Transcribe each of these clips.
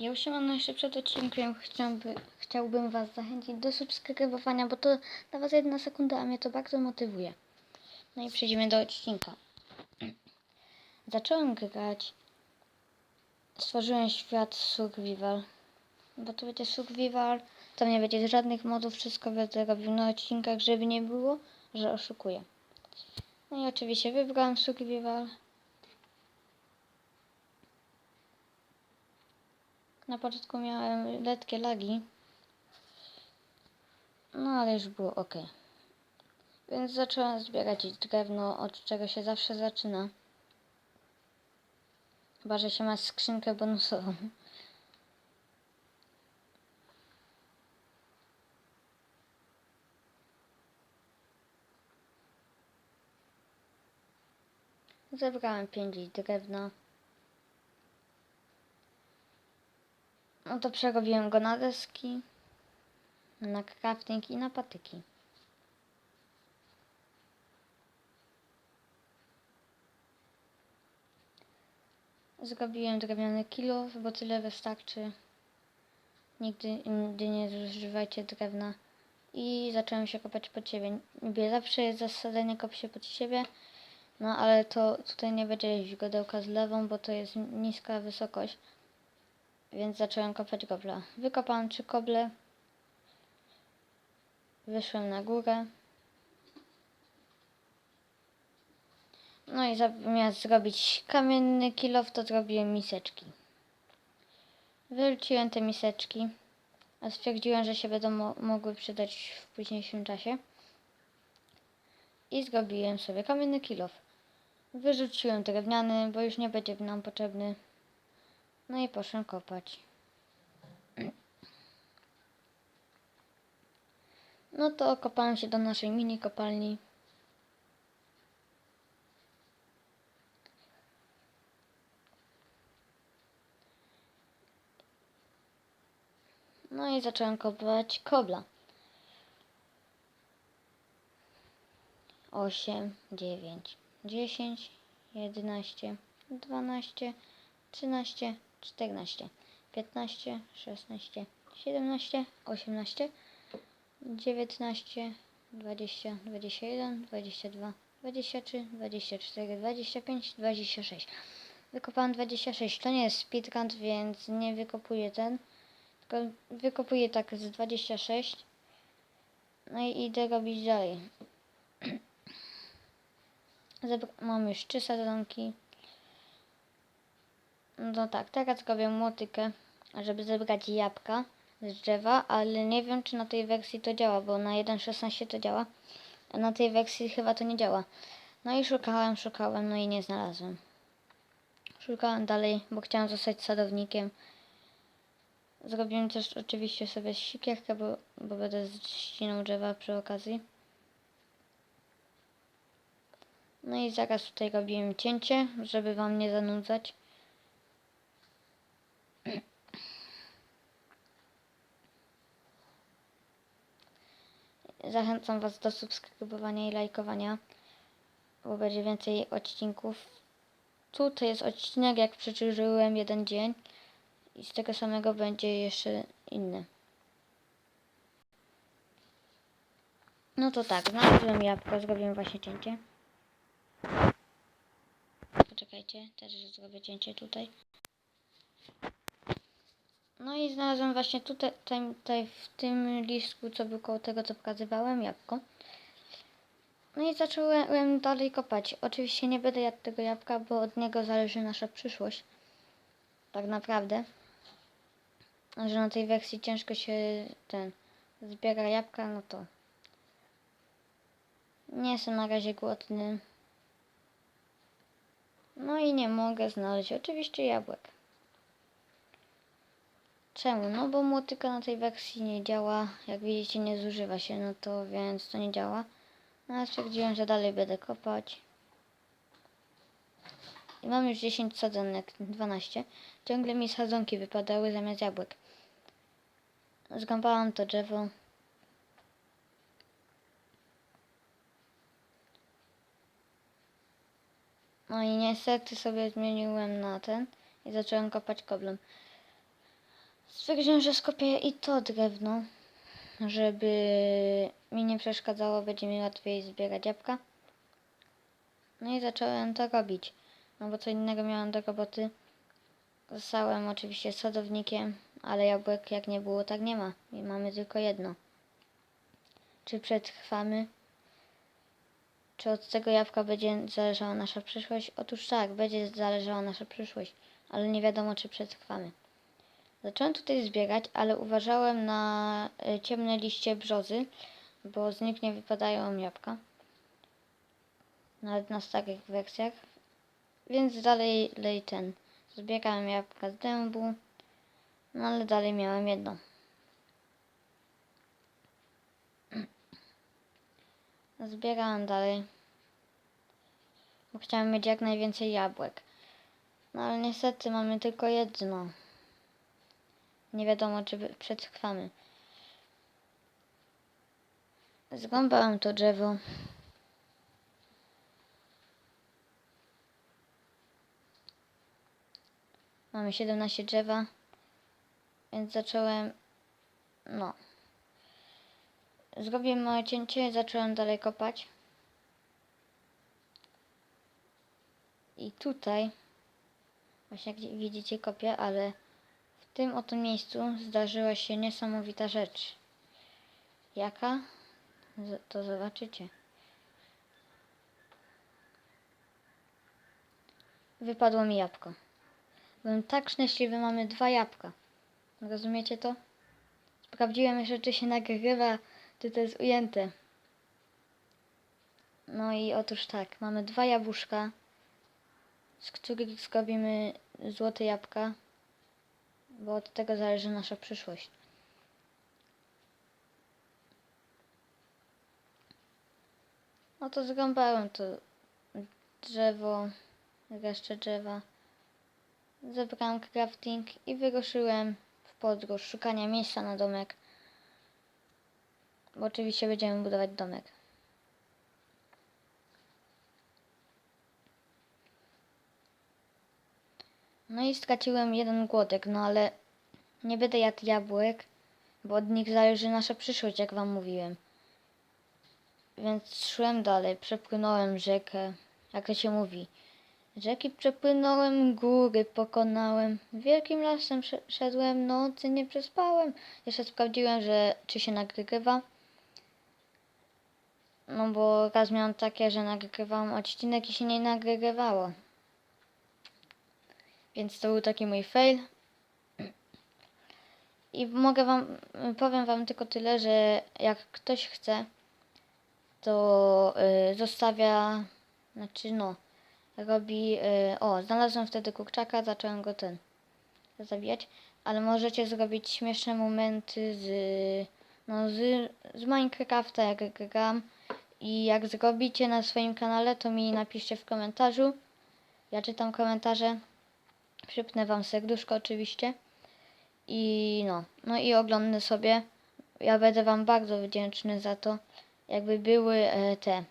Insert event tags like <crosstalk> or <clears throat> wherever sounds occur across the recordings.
Ja usiłam jeszcze przed odcinkiem chciałby, chciałbym Was zachęcić do subskrybowania, bo to dla Was jedna sekunda, a mnie to bardzo motywuje. No i przejdziemy do odcinka. Zacząłem grać. Stworzyłem świat Survival. Bo to będzie Survival, tam nie będzie żadnych modów, wszystko będę robił na odcinkach, żeby nie było, że oszukuję. No i oczywiście wybrałem Survival. Na początku miałem letkie lagi. No ale już było ok. Więc zacząłem zbierać drewno, od czego się zawsze zaczyna. Chyba, że się ma skrzynkę bonusową. Zebrałem 5 drewna. No to przerobiłem go na deski, na crafting i na patyki. Zrobiłem drewniany kilo, bo tyle wystarczy. Nigdy, nigdy nie zużywajcie drewna. I zacząłem się kopać pod siebie. Niby zawsze jest zasada nie kop się pod siebie. No ale to tutaj nie będzie źródełka z lewą, bo to jest niska wysokość. Więc zacząłem kopać gobla. Wykopałem trzy koble. Wyszłem na górę. No i zamiast zrobić kamienny kilof, to zrobiłem miseczki. Wyrzuciłem te miseczki, a stwierdziłem, że się będą mo mogły przydać w późniejszym czasie. I zrobiłem sobie kamienny kilof. Wyrzuciłem drewniany, bo już nie będzie nam potrzebny. No i poszłem kopać. No to kopałem się do naszej mini kopalni. No i zacząłem kopać kobla. Osiem, dziewięć, dziesięć, jedenaście, dwanaście, trzynaście, czternaście, piętnaście, szesnaście, siedemnaście, osiemnaście, dziewiętnaście, dwadzieścia, dwadzieścia jeden, dwadzieścia dwa, dwadzieścia trzy, dwadzieścia cztery, dwadzieścia pięć, dwadzieścia sześć. Wykopałem 26. To nie jest speedrun, więc nie wykopuję ten. Tylko wykopuję tak z 26. No i idę robić dalej. <clears throat> Zebra- mam już trzy sadzonki. No tak, teraz robię motykę, żeby zebrać jabłka z drzewa, ale nie wiem czy na tej wersji to działa, bo na 1.16 to działa, a na tej wersji chyba to nie działa. No i szukałem, szukałem, no i nie znalazłem. Szukałem dalej, bo chciałem zostać sadownikiem. Zrobiłem też oczywiście sobie sikierkę, bo, bo będę ścinał drzewa przy okazji. No i zaraz tutaj robiłem cięcie, żeby wam nie zanudzać. Zachęcam was do subskrybowania i lajkowania, bo będzie więcej odcinków. Tu to jest odcinek, jak przeżyłem jeden dzień i z tego samego będzie jeszcze inny. No to tak, znalazłem jabłko, zrobiłem właśnie cięcie. Poczekajcie, też zrobię cięcie tutaj. No i znalazłem właśnie tutaj, tutaj, tutaj w tym listku, co był koło tego, co pokazywałem, jabłko. No i zacząłem dalej kopać. Oczywiście nie będę jadł tego jabłka, bo od niego zależy nasza przyszłość. Tak naprawdę. Że na tej wersji ciężko się ten zbiera jabłka, no to nie jestem na razie głodny. No i nie mogę znaleźć oczywiście jabłek. Czemu? No bo motyka na tej wersji nie działa. Jak widzicie nie zużywa się, no to więc to nie działa. No ale stwierdziłem, że dalej będę kopać. I mam już 10 sadzonek, 12. Ciągle mi sadzonki wypadały zamiast jabłek. Zgąbałam to drzewo. No i niestety sobie zmieniłem na ten i zacząłem kopać koblem. Stwierdziłem, że skopię i to drewno, żeby mi nie przeszkadzało, będzie mi łatwiej zbierać jabłka. No i zacząłem to robić, no bo co innego miałem do roboty. Zostałem oczywiście sadownikiem, ale jabłek jak nie było, tak nie ma. I mamy tylko jedno. Czy przetrwamy? Czy od tego jabłka będzie zależała nasza przyszłość? Otóż tak, będzie zależała nasza przyszłość, ale nie wiadomo, czy przetrwamy. Zacząłem tutaj zbierać, ale uważałem na y, ciemne liście brzozy, bo z nich nie wypadają jabłka. Nawet na starych wersjach. Więc dalej lej ten. Zbierałem jabłka z dębu, no ale dalej miałem jedno. <clears throat> Zbierałem dalej, bo chciałem mieć jak najwięcej jabłek. No ale niestety mamy tylko jedno. Nie wiadomo, czy przetrwamy. Zgąbałem to drzewo. Mamy 17 drzewa, więc zacząłem, no. Zrobiłem małe cięcie, zacząłem dalej kopać. I tutaj, właśnie widzicie kopię, ale w tym oto miejscu zdarzyła się niesamowita rzecz. Jaka? To zobaczycie. Wypadło mi jabłko. Byłem tak szczęśliwy, mamy dwa jabłka. Rozumiecie to? Sprawdziłem jeszcze, czy się nagrywa, czy to jest ujęte. No i otóż tak, mamy dwa jabłuszka, z których zrobimy złote jabłka, bo od tego zależy nasza przyszłość. No to zrąbałem to drzewo, resztę drzewa. Zebrałem crafting i wyruszyłem w podróż szukania miejsca na domek. Bo oczywiście będziemy budować domek. No i straciłem jeden głodek, no ale nie będę jadł jabłek, bo od nich zależy nasza przyszłość, jak wam mówiłem. Więc szłem dalej, przepłynąłem rzekę, jak to się mówi. Rzeki przepłynąłem, góry pokonałem. Wielkim lasem sze- szedłem, nocy nie przespałem. Jeszcze sprawdziłem, że czy się nagrywa. No bo raz miałem takie, że nagrywałam odcinek i się nie nagrywało. Więc to był taki mój fail. I mogę wam, powiem wam tylko tyle, że jak ktoś chce, to y, zostawia, znaczy no, robi, y, o, znalazłem wtedy kurczaka, zacząłem go ten zabijać, ale możecie zrobić śmieszne momenty z, no, z, z Minecrafta, jak gram. I jak zrobicie na swoim kanale, to mi napiszcie w komentarzu, ja czytam komentarze, przypnę wam serduszko oczywiście. I no, no i oglądnę sobie, ja będę wam bardzo wdzięczny za to, jakby były e, te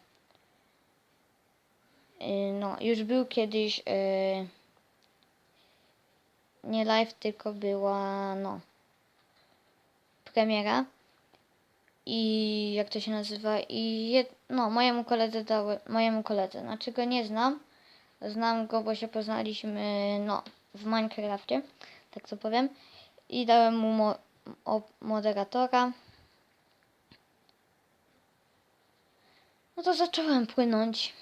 Y, No, już był kiedyś y, nie live, tylko była no premiera. I jak to się nazywa? I jed, no mojemu koledze dały, mojemu koledze, znaczy go nie znam, znam go, bo się poznaliśmy no w Minecrafcie, tak to powiem i dałem mu mo, moderatora. No to zacząłem płynąć.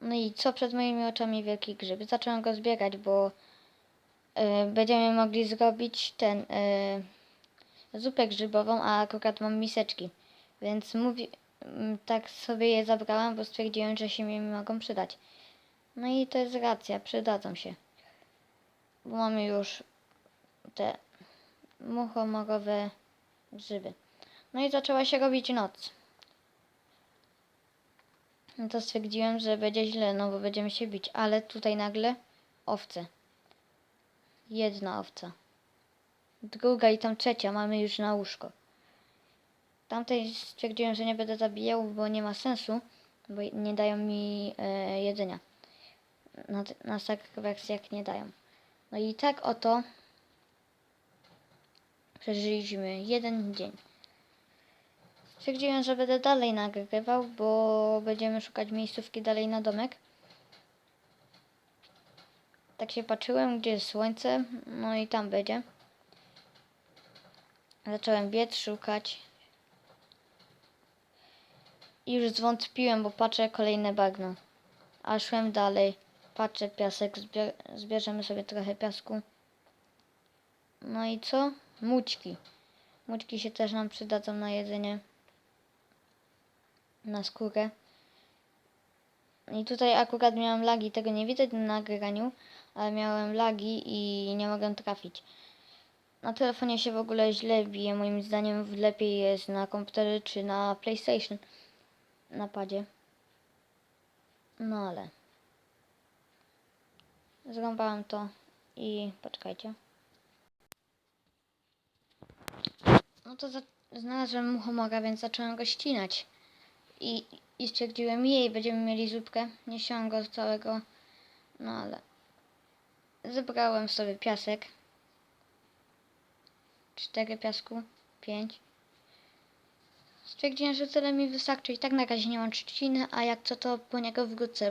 No i co przed moimi oczami wielki grzyb. Zacząłem go zbierać, bo e, będziemy mogli zrobić ten e, zupę grzybową, a akurat mam miseczki. Więc mówi, tak sobie je zabrałem, bo stwierdziłem, że się mi mogą przydać. No i to jest racja, przydadzą się. Bo mamy już te muchomorowe grzyby. No i zaczęła się robić noc. No to stwierdziłem, że będzie źle, no bo będziemy się bić, ale tutaj nagle owce. Jedna owca. Druga i tam trzecia mamy już na łóżko. Tamtej stwierdziłem, że nie będę zabijał, bo nie ma sensu, bo nie dają mi e, jedzenia. Na, na wersjach nie dają. No i tak oto przeżyliśmy jeden dzień. Stwierdziłem, że będę dalej nagrywał, bo będziemy szukać miejscówki dalej na domek. Tak się patrzyłem, gdzie jest słońce, no i tam będzie. Zacząłem biec, szukać. I już zwątpiłem, bo patrzę kolejne bagno. A szłem dalej. Patrzę piasek, zbier zbierzemy sobie trochę piasku. No i co? Mućki. Mućki się też nam przydadzą na jedzenie. Na skórę. I tutaj akurat miałem lagi, tego nie widać na nagraniu, ale miałem lagi i nie mogę trafić. Na telefonie się w ogóle źle bije, moim zdaniem lepiej jest na komputerze czy na PlayStation. Na padzie. No ale. Zrąbałem to i poczekajcie. No to za- znalazłem muchomora, więc zacząłem go ścinać. I, I stwierdziłem, jej, będziemy mieli zupkę. Nie chciałam go całego, no ale zebrałem sobie piasek. Cztery piasku, pięć. Stwierdziłem, że tyle mi wystarczy i tak na razie nie mam trzciny, a jak co to po niego wrócę,